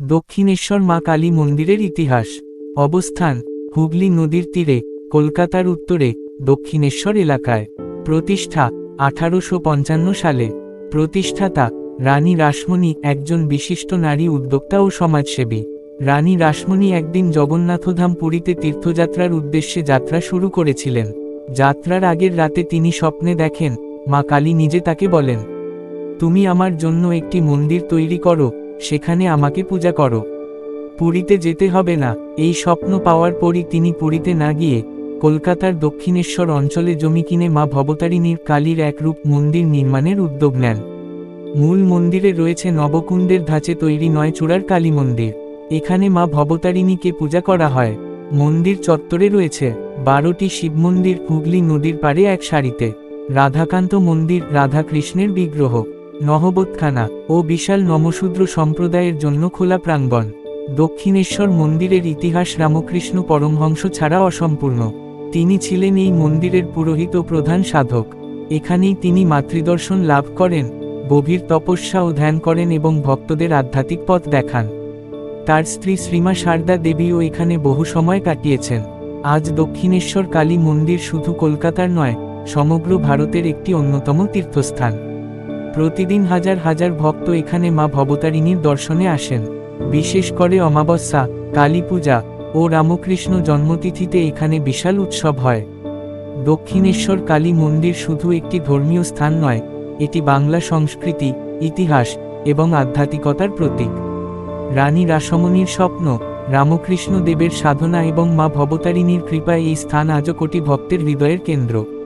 দক্ষিণেশ্বর মা কালী মন্দিরের ইতিহাস, অবস্থান, হুগলি নদীর তীরে, কলকাতার উত্তরে, দক্ষিণেশ্বর এলাকায়, প্রতিষ্ঠা, আঠারোশো পঞ্চান্ন সালে, প্রতিষ্ঠাতা, রানী রাসমণি একজন বিশিষ্ট নারী উদ্যোক্তা ও সমাজসেবী, রানী রাসমণি একদিন জগন্নাথধাম পুরীতে তীর্থযাত্রার উদ্দেশ্যে যাত্রা শুরু করেছিলেন, যাত্রার আগের রাতে তিনি স্বপ্নে দেখেন, মা কালী নিজে তাকে বলেন, তুমি আমার জন্য একটি মন্দির তৈরি করো সেখানে আমাকে পূজা করো। পুরীতে যেতে হবে না। এই স্বপ্ন পাওয়ার পরই তিনি পুরীতে না গিয়ে কলকাতার দক্ষিণেশ্বর অঞ্চলে জমি কিনে মা ভবতারিণীর কালীর একরূপ মন্দির নির্মাণের উদ্যোগ নেন। মূল মন্দিরে রয়েছে নবকুণ্ডের ধাঁচে তৈরি নয় চূড়ার কালী মন্দির। এখানে মা ভবতারিণীকে পূজা করা হয়। মন্দির চত্বরে রয়েছে বারোটি শিব মন্দির, হুগলি নদীর পাড়ে এক সারিতে। রাধাকান্ত মন্দির, রাধাকৃষ্ণের বিগ্রহ। নহবতখানা ও বিশাল নমশূদ্র সম্প্রদায়ের জন্য খোলা প্রাঙ্গণ। দক্ষিণেশ্বর মন্দিরের ইতিহাস রামকৃষ্ণ পরমহংস ছাড়া অসম্পূর্ণ। তিনি ছিলেন এই মন্দিরের পুরোহিত ও প্রধান সাধক। এখানেই তিনি মাতৃদর্শন লাভ করেন, গভীর তপস্যা ও ধ্যান করেন এবং ভক্তদের আধ্যাত্মিক পথ দেখান। তার স্ত্রী শ্রীমা সারদা দেবীও এখানে বহু সময় কাটিয়েছেন। আজ দক্ষিণেশ্বর কালী মন্দির শুধু কলকাতার নয়, সমগ্র ভারতের একটি অন্যতম তীর্থস্থান। প্রতিদিন হাজার হাজার ভক্ত এখানে মা ভবতারিণীর দর্শনে আসেন। বিশেষ করে অমাবস্যা, কালী পূজা ও রামকৃষ্ণ জন্মতিথিতে এখানে বিশাল উৎসব হয়। দক্ষিণেশ্বর কালী মন্দির শুধু একটি ধর্মীয় স্থান নয়, এটি বাংলা সংস্কৃতি, ইতিহাস এবং আধ্যাত্মিকতার প্রতীক। রানী রাসমণির স্বপ্ন রামকৃষ্ণ দেবের সাধনা এবং মা ভবতারিণীর কৃপায় এই স্থান আজও কোটি ভক্তের হৃদয়ের কেন্দ্র।